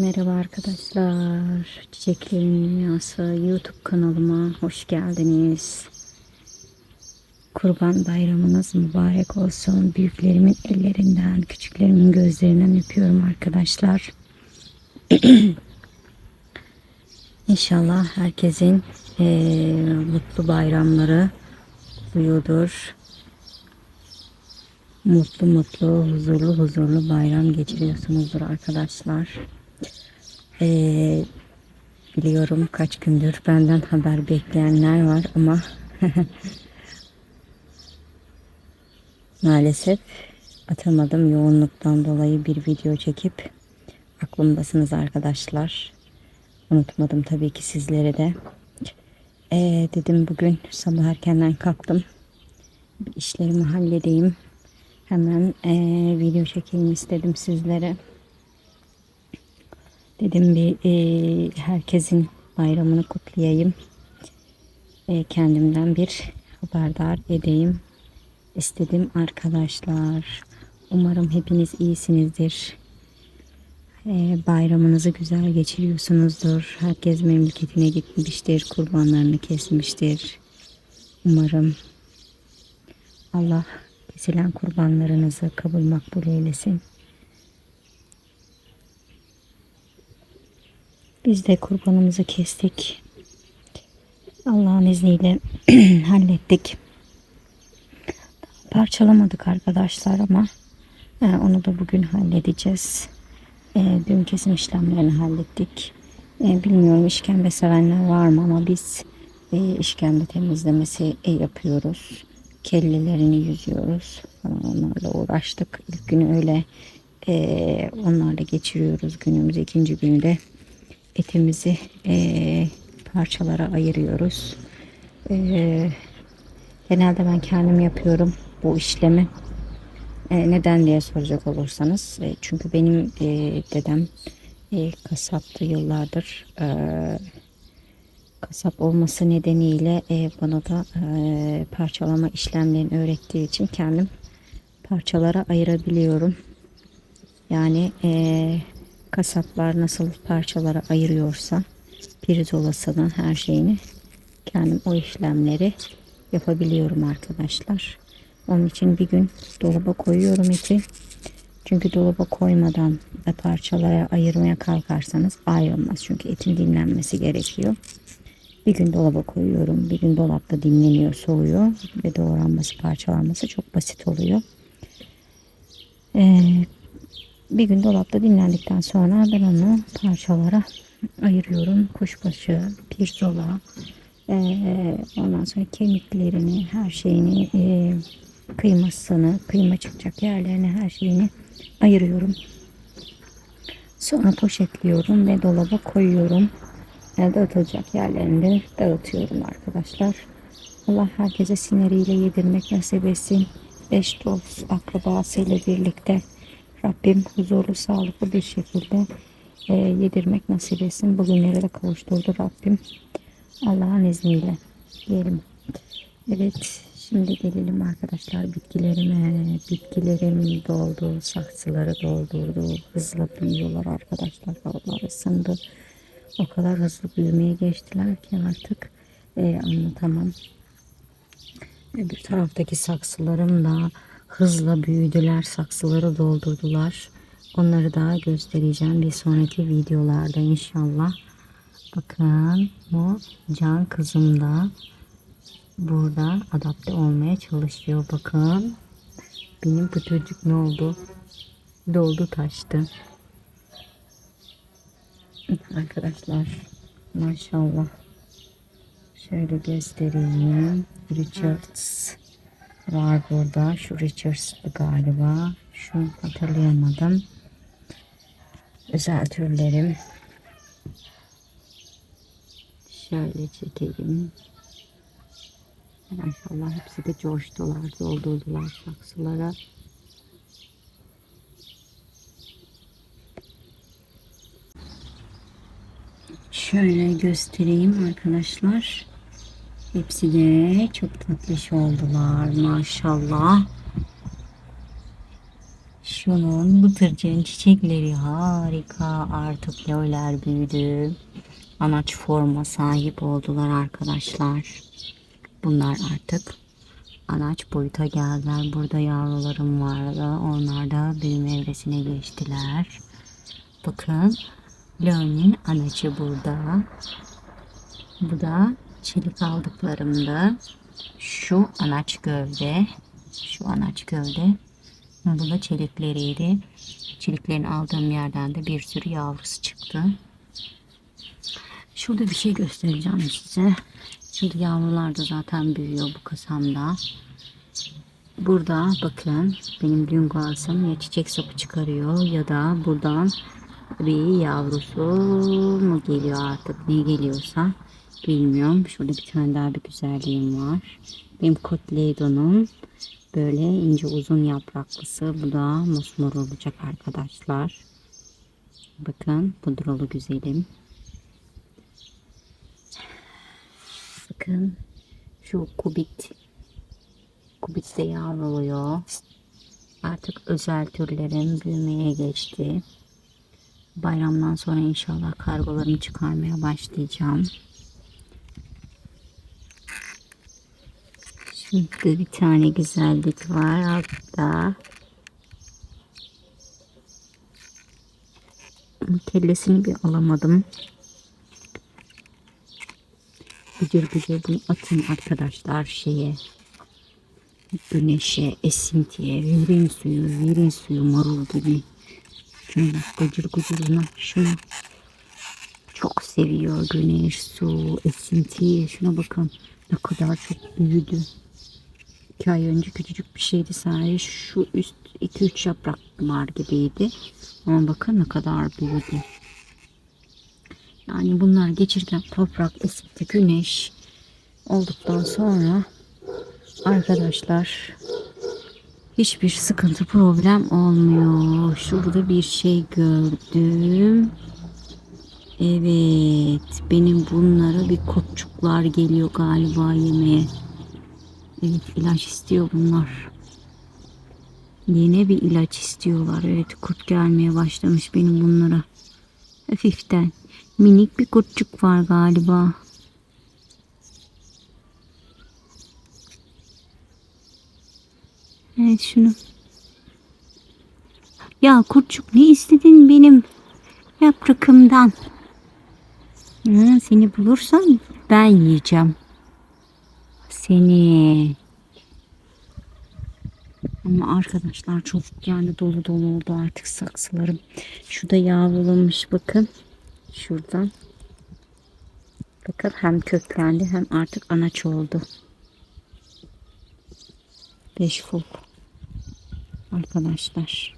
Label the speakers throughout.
Speaker 1: Merhaba arkadaşlar. Çiçeklerin Dünyası YouTube kanalıma hoş geldiniz. Kurban bayramınız mübarek olsun. Büyüklerimin ellerinden, küçüklerimin gözlerinden öpüyorum arkadaşlar. İnşallah herkesin eee, mutlu bayramları oluyordur. Mutlu mutlu, huzurlu huzurlu bayram geçiriyorsunuzdur arkadaşlar. Ee, biliyorum kaç gündür benden haber bekleyenler var ama maalesef atamadım yoğunluktan dolayı bir video çekip aklımdasınız arkadaşlar. Unutmadım tabii ki sizlere de. Ee, dedim bugün sabah erkenden kalktım. Bir işlerimi halledeyim. Hemen eee, video çekeyim istedim sizlere. Dedim bir eee, herkesin bayramını kutlayayım. Eee, kendimden bir haberdar edeyim istedim arkadaşlar. Umarım hepiniz iyisinizdir. Eee, bayramınızı güzel geçiriyorsunuzdur. Herkes memleketine gitmiştir, kurbanlarını kesmiştir. Umarım Allah kesilen kurbanlarınızı kabul makbul eylesin. Biz de kurbanımızı kestik. Allah'ın izniyle hallettik. Parçalamadık arkadaşlar ama e, onu da bugün halledeceğiz. E, dün kesim işlemlerini hallettik. E, bilmiyorum işkembe sevenler var mı ama biz e, işkembe temizlemesi yapıyoruz. Kellelerini yüzüyoruz onlarla uğraştık. İlk günü öyle onlarla geçiriyoruz günümüz. ikinci günü de etimizi e, parçalara ayırıyoruz. E, genelde ben kendim yapıyorum bu işlemi. E, neden diye soracak olursanız. E, çünkü benim e, dedem e, kasaptı yıllardır. E, kasap olması nedeniyle e, bana da e, parçalama işlemlerini öğrettiği için kendim parçalara ayırabiliyorum. Yani e, kasaplar nasıl parçalara ayırıyorsa pirzolasını her şeyini kendim o işlemleri yapabiliyorum arkadaşlar. Onun için bir gün dolaba koyuyorum eti. Çünkü dolaba koymadan da parçalara ayırmaya kalkarsanız ayrılmaz. Çünkü etin dinlenmesi gerekiyor. Bir gün dolaba koyuyorum. Bir gün dolapta dinleniyor, soğuyor ve doğranması, parçalanması çok basit oluyor. Ee, bir gün dolapta dinlendikten sonra ben onu parçalara ayırıyorum. Kuşbaşı, pirzola, ee, ondan sonra kemiklerini, her şeyini, e, kıymasını, kıyma çıkacak yerlerini, her şeyini ayırıyorum. Sonra poşetliyorum ve dolaba koyuyorum. E, dağıtılacak yerlerinde dağıtıyorum arkadaşlar. Allah herkese siniriyle yedirmek nasip etsin. Eş dost akrabasıyla birlikte Rabbim huzurlu sağlıklı bir şekilde e, yedirmek nasip etsin. Bugünlere de kavuşturdu Rabbim. Allah'ın izniyle diyelim. Evet şimdi gelelim arkadaşlar bitkilerime. Bitkilerim doldu, saksıları doldurdu. Hızlı büyüyorlar arkadaşlar. Vallahi ısındı. O kadar hızlı büyümeye geçtiler ki artık e, anlatamam. Öbür taraftaki saksılarım da hızla büyüdüler. Saksıları doldurdular. Onları da göstereceğim bir sonraki videolarda inşallah. Bakın bu can kızım da burada adapte olmaya çalışıyor. Bakın benim bu çocuk ne oldu? Doldu taştı. Arkadaşlar maşallah. Şöyle göstereyim. Richards var burada. Şu Richards'tı galiba. Şu hatırlayamadım. Özel türlerim. Şöyle çekeyim. Maşallah hepsi de coştular, doldurdular saksılara. Şöyle göstereyim arkadaşlar. Hepsi de çok tatlış oldular maşallah. Şunun bıtırcın çiçekleri harika. Artık löller büyüdü. Anaç forma sahip oldular arkadaşlar. Bunlar artık anaç boyuta geldiler. Burada yavrularım vardı. Onlar da büyüme evresine geçtiler. Bakın Leon'in anaçı burada. Bu da çelik aldıklarımda. Şu anaç gövde. Şu anaç gövde. Bu da çelikleriydi. Çeliklerini aldığım yerden de bir sürü yavrusu çıktı. Şurada bir şey göstereceğim size. Şimdi yavrular da zaten büyüyor bu kasamda. Burada bakın benim lüngasım ya çiçek sapı çıkarıyor ya da buradan bir yavrusu mu geliyor artık ne geliyorsa bilmiyorum. Şurada bir tane daha bir güzelliğim var. Benim Kotleido'nun böyle ince uzun yapraklısı. Bu da mosmor olacak arkadaşlar. Bakın pudralı güzelim. Bakın şu kubit. Kubit de yavruluyor. Artık özel türlerim büyümeye geçti. Bayramdan sonra inşallah kargolarımı çıkarmaya başlayacağım. Şimdi bir tane güzellik var altta. Kellesini bir alamadım. Gücür gücür bunu atın arkadaşlar şeye. Güneşe, esintiye, verin suyu, verin suyu marul gibi. Şuna gıcır gıcırına şunu. Çok seviyor güneş, su, esinti. Şuna bakın ne kadar çok büyüdü. İki ay önce küçücük bir şeydi sadece şu üst 2-3 yaprak var gibiydi. Ama bakın ne kadar büyüdü. Yani bunlar geçirken toprak, esinti, güneş olduktan sonra arkadaşlar hiçbir sıkıntı problem olmuyor. Şurada bir şey gördüm. Evet benim bunlara bir kotçuklar geliyor galiba yemeğe. Evet ilaç istiyor bunlar. Yine bir ilaç istiyorlar. Evet kurt gelmeye başlamış benim bunlara. Hafiften. Minik bir kurtçuk var galiba. Evet şunu. Ya kurtçuk ne istedin benim yaprakımdan? Ha, seni bulursam ben yiyeceğim. Seni. Ama arkadaşlar çok yani dolu dolu oldu artık saksılarım. Şurada yavrulamış bakın. Şuradan. Bakın hem köklendi hem artık anaç oldu. Beş ful. Arkadaşlar.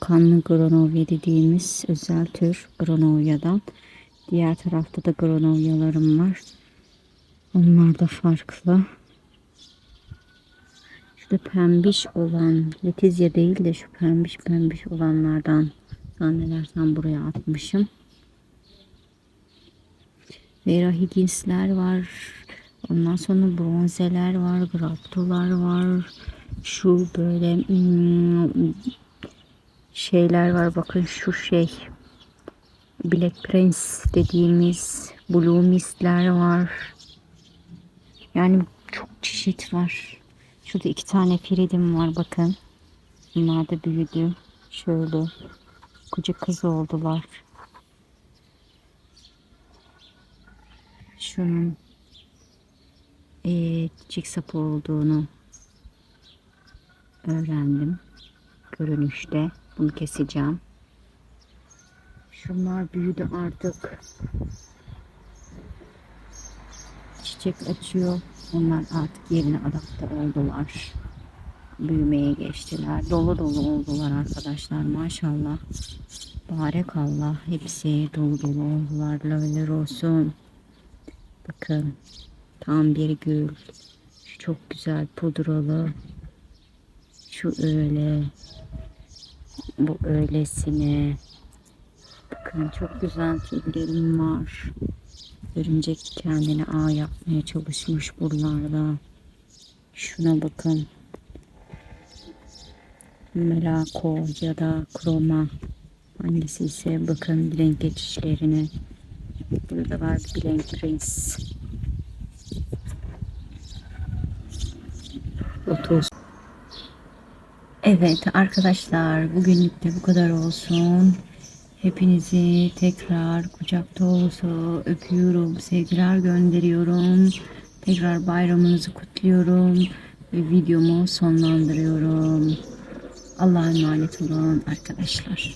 Speaker 1: Kanlı Gronovya dediğimiz özel tür Gronovya'dan. Diğer tarafta da Gronovyalarım var. Onlar da farklı. Şurada pembiş olan, letizya değil de şu pembiş pembiş olanlardan zannedersem buraya atmışım. Vera Higgins'ler var. Ondan sonra bronzeler var, graptolar var. Şu böyle hmm, şeyler var. Bakın şu şey. Black Prince dediğimiz Blue Mist'ler var. Yani çok çeşit var. Şurada iki tane firidim var bakın. Bunlar da büyüdü. Şöyle koca kız oldular. Şunun e, çiçek sapı olduğunu öğrendim. Görünüşte. Bunu keseceğim. Şunlar büyüdü artık. Çiçek açıyor. Onlar artık yerine adapte oldular. Büyümeye geçtiler. Dolu dolu oldular arkadaşlar maşallah. Barek Allah. Hepsi dolu dolu oldular. Laleler olsun. Bakın. Tam bir gül. Şu çok güzel pudralı. Şu öyle. Bu öylesine. Bakın çok güzel tüllerim var. Örümcek kendine ağ yapmaya çalışmış buralarda. Şuna bakın. Melako ya da Kroma hangisi ise bakın renk geçişlerine. Burada var bir Blank Prince. 30. Evet arkadaşlar bugünlük de bu kadar olsun. Hepinizi tekrar kucak dolusu öpüyorum. Sevgiler gönderiyorum. Tekrar bayramınızı kutluyorum. Ve videomu sonlandırıyorum. Allah'a emanet olun arkadaşlar.